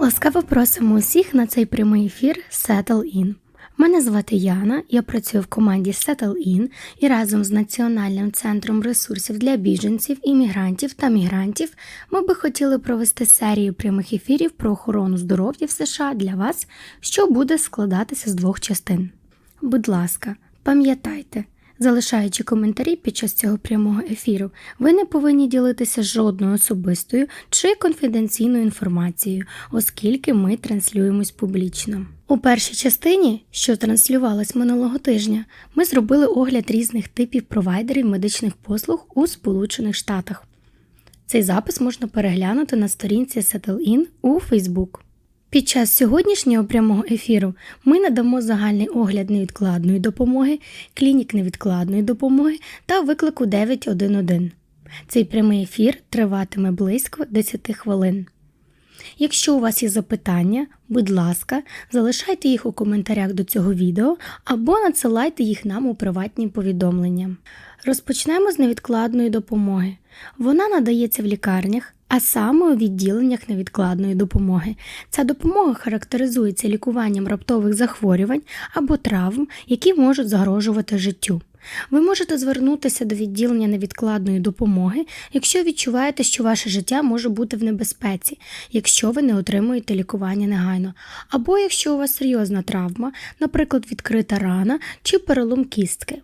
Ласкаво просимо усіх на цей прямий ефір Settle In. Мене звати Яна, я працюю в команді Settle In і разом з Національним центром ресурсів для біженців, іммігрантів та мігрантів ми би хотіли провести серію прямих ефірів про охорону здоров'я в США для вас, що буде складатися з двох частин. Будь ласка, пам'ятайте, залишаючи коментарі під час цього прямого ефіру, ви не повинні ділитися жодною особистою чи конфіденційною інформацією, оскільки ми транслюємось публічно. У першій частині, що транслювалась минулого тижня, ми зробили огляд різних типів провайдерів медичних послуг у Сполучених Штатах. Цей запис можна переглянути на сторінці SettleIn у Facebook. Під час сьогоднішнього прямого ефіру ми надамо загальний огляд невідкладної допомоги, клінік невідкладної допомоги та виклику 911. Цей прямий ефір триватиме близько 10 хвилин. Якщо у вас є запитання, будь ласка, залишайте їх у коментарях до цього відео або надсилайте їх нам у приватні повідомлення. Розпочнемо з невідкладної допомоги. Вона надається в лікарнях, а саме у відділеннях невідкладної допомоги. Ця допомога характеризується лікуванням раптових захворювань або травм, які можуть загрожувати життю. Ви можете звернутися до відділення невідкладної допомоги, якщо відчуваєте, що ваше життя може бути в небезпеці, якщо ви не отримуєте лікування негайно, або якщо у вас серйозна травма, наприклад, відкрита рана чи перелом кістки.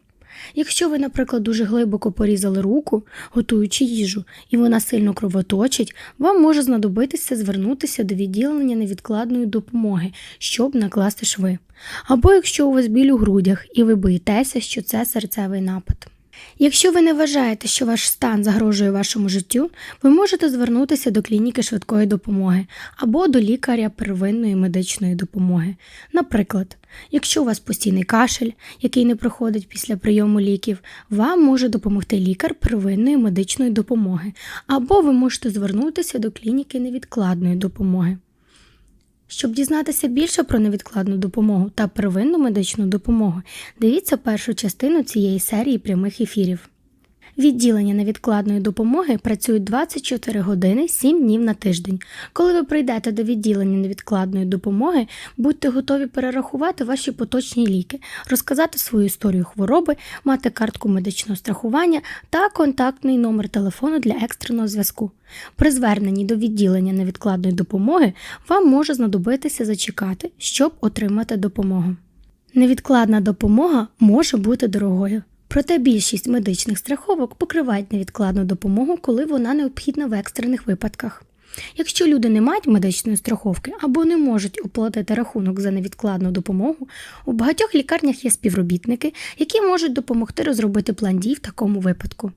Якщо ви, наприклад, дуже глибоко порізали руку, готуючи їжу, і вона сильно кровоточить, вам може знадобитися звернутися до відділення невідкладної допомоги, щоб накласти шви. Або якщо у вас біль у грудях і ви боїтеся, що це серцевий напад. Якщо ви не вважаєте, що ваш стан загрожує вашому життю, ви можете звернутися до клініки швидкої допомоги або до лікаря первинної медичної допомоги. Наприклад, якщо у вас постійний кашель, який не проходить після прийому ліків, вам може допомогти лікар первинної медичної допомоги, або ви можете звернутися до клініки невідкладної допомоги. Щоб дізнатися більше про невідкладну допомогу та первинну медичну допомогу, дивіться першу частину цієї серії прямих ефірів. Відділення невідкладної допомоги працюють 24 години 7 днів на тиждень. Коли ви прийдете до відділення невідкладної допомоги, будьте готові перерахувати ваші поточні ліки, розказати свою історію хвороби, мати картку медичного страхування та контактний номер телефону для екстреного зв'язку. При зверненні до відділення невідкладної допомоги вам може знадобитися зачекати, щоб отримати допомогу. Невідкладна допомога може бути дорогою. Проте більшість медичних страховок покривають невідкладну допомогу, коли вона необхідна в екстрених випадках. Якщо люди не мають медичної страховки або не можуть оплатити рахунок за невідкладну допомогу, у багатьох лікарнях є співробітники, які можуть допомогти розробити план дій в такому випадку.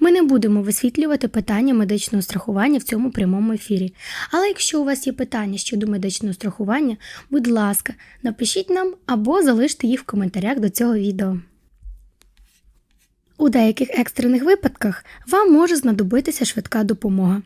Ми не будемо висвітлювати питання медичного страхування в цьому прямому ефірі. Але якщо у вас є питання щодо медичного страхування, будь ласка, напишіть нам або залиште їх в коментарях до цього відео. У деяких екстрених випадках вам може знадобитися швидка допомога.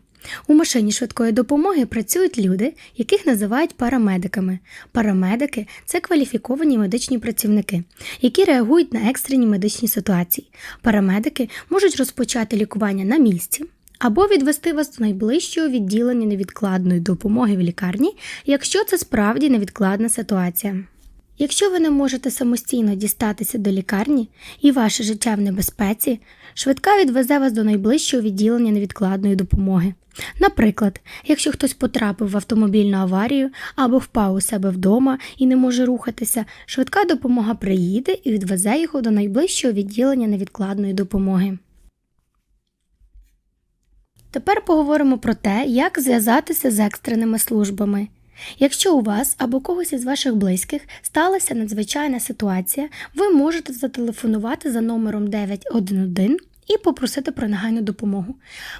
У машині швидкої допомоги працюють люди, яких називають парамедиками. Парамедики це кваліфіковані медичні працівники, які реагують на екстрені медичні ситуації. Парамедики можуть розпочати лікування на місці. Або відвести вас до найближчого відділення невідкладної допомоги в лікарні, якщо це справді невідкладна ситуація. Якщо ви не можете самостійно дістатися до лікарні і ваше життя в небезпеці, швидка відвезе вас до найближчого відділення невідкладної допомоги. Наприклад, якщо хтось потрапив в автомобільну аварію або впав у себе вдома і не може рухатися, швидка допомога приїде і відвезе його до найближчого відділення невідкладної допомоги. Тепер поговоримо про те, як зв'язатися з екстреними службами. Якщо у вас або когось із ваших близьких сталася надзвичайна ситуація, ви можете зателефонувати за номером 911 і попросити про негайну допомогу.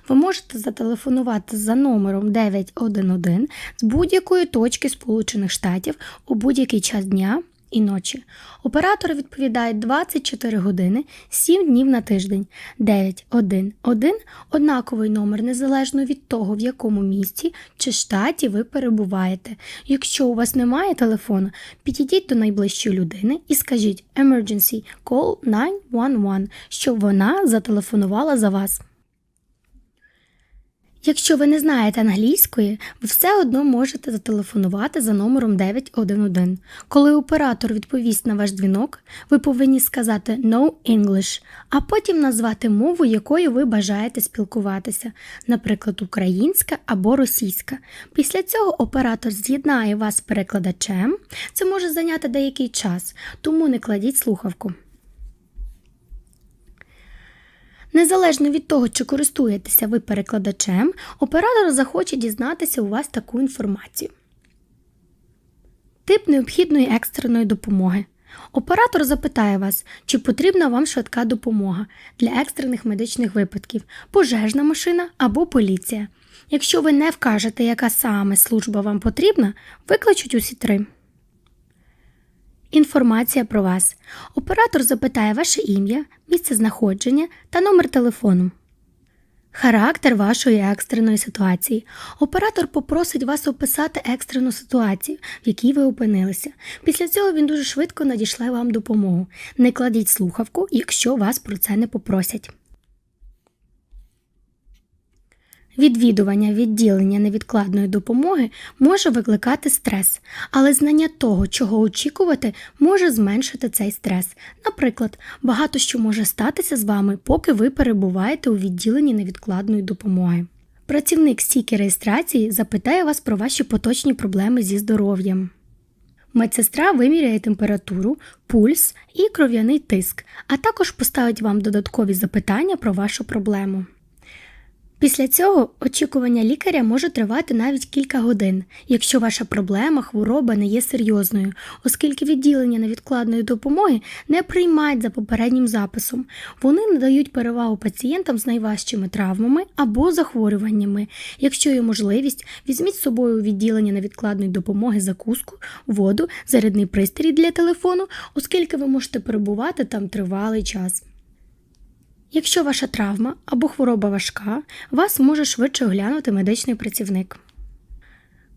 Ви можете зателефонувати за номером 911 з будь-якої точки Сполучених Штатів у будь-який час дня і ночі. Оператори відповідають 24 години 7 днів на тиждень. 911 – однаковий номер незалежно від того, в якому місті чи штаті ви перебуваєте. Якщо у вас немає телефону, підійдіть до найближчої людини і скажіть Emergency Call 911, щоб вона зателефонувала за вас. Якщо ви не знаєте англійської, ви все одно можете зателефонувати за номером 911. Коли оператор відповість на ваш дзвінок, ви повинні сказати «No English», а потім назвати мову, якою ви бажаєте спілкуватися, наприклад, українська або російська. Після цього оператор з'єднає вас з перекладачем. Це може зайняти деякий час, тому не кладіть слухавку. Незалежно від того, чи користуєтеся ви перекладачем, оператор захоче дізнатися у вас таку інформацію. Тип необхідної екстреної допомоги. Оператор запитає вас, чи потрібна вам швидка допомога для екстрених медичних випадків, пожежна машина або поліція. Якщо ви не вкажете, яка саме служба вам потрібна, викличуть усі три. Інформація про вас. Оператор запитає ваше ім'я, місце знаходження та номер телефону. Характер вашої екстреної ситуації. Оператор попросить вас описати екстрену ситуацію, в якій ви опинилися. Після цього він дуже швидко надішле вам допомогу. Не кладіть слухавку, якщо вас про це не попросять. Відвідування відділення невідкладної допомоги може викликати стрес, але знання того, чого очікувати, може зменшити цей стрес. Наприклад, багато що може статися з вами, поки ви перебуваєте у відділенні невідкладної допомоги. Працівник стійки реєстрації запитає вас про ваші поточні проблеми зі здоров'ям. Медсестра виміряє температуру, пульс і кров'яний тиск, а також поставить вам додаткові запитання про вашу проблему. Після цього очікування лікаря може тривати навіть кілька годин, якщо ваша проблема, хвороба не є серйозною, оскільки відділення невідкладної допомоги не приймають за попереднім записом. Вони надають перевагу пацієнтам з найважчими травмами або захворюваннями. Якщо є можливість, візьміть з собою у відділення невідкладної допомоги закуску, воду, зарядний пристрій для телефону, оскільки ви можете перебувати там тривалий час. Якщо ваша травма або хвороба важка, вас може швидше оглянути медичний працівник.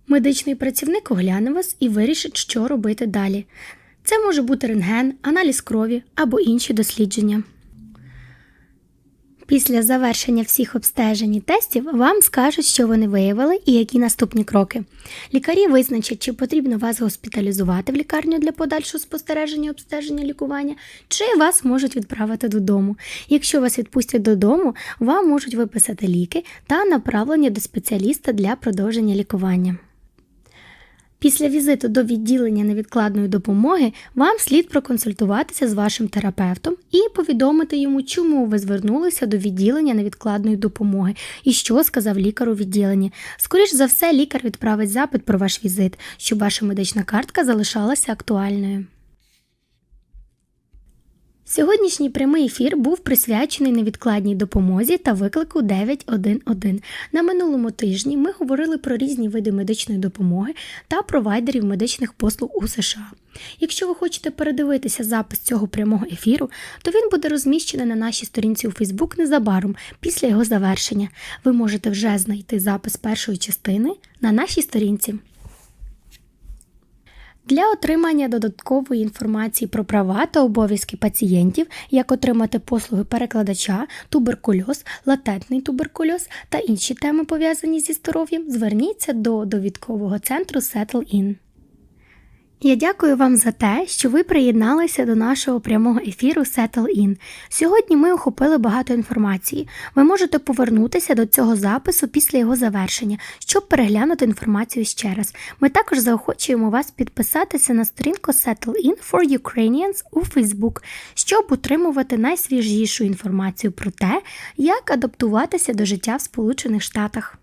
Медичний працівник огляне вас і вирішить, що робити далі. Це може бути рентген, аналіз крові або інші дослідження. Після завершення всіх обстежень і тестів вам скажуть, що вони виявили і які наступні кроки. Лікарі визначать, чи потрібно вас госпіталізувати в лікарню для подальшого спостереження, обстеження, лікування, чи вас можуть відправити додому. Якщо вас відпустять додому, вам можуть виписати ліки та направлення до спеціаліста для продовження лікування. Після візиту до відділення невідкладної допомоги вам слід проконсультуватися з вашим терапевтом і повідомити йому, чому ви звернулися до відділення невідкладної допомоги і що сказав лікар у відділенні. Скоріш за все, лікар відправить запит про ваш візит, щоб ваша медична картка залишалася актуальною. Сьогоднішній прямий ефір був присвячений невідкладній допомозі та виклику 911. На минулому тижні ми говорили про різні види медичної допомоги та провайдерів медичних послуг у США. Якщо ви хочете передивитися запис цього прямого ефіру, то він буде розміщений на нашій сторінці у Facebook незабаром після його завершення. Ви можете вже знайти запис першої частини на нашій сторінці. Для отримання додаткової інформації про права та обов'язки пацієнтів, як отримати послуги перекладача, туберкульоз, латентний туберкульоз та інші теми пов'язані зі здоров'ям, зверніться до довідкового центру Settle In. Я дякую вам за те, що ви приєдналися до нашого прямого ефіру Settle In. Сьогодні ми охопили багато інформації. Ви можете повернутися до цього запису після його завершення, щоб переглянути інформацію ще раз. Ми також заохочуємо вас підписатися на сторінку Settle In for Ukrainians у Facebook, щоб отримувати найсвіжішу інформацію про те, як адаптуватися до життя в Сполучених Штатах.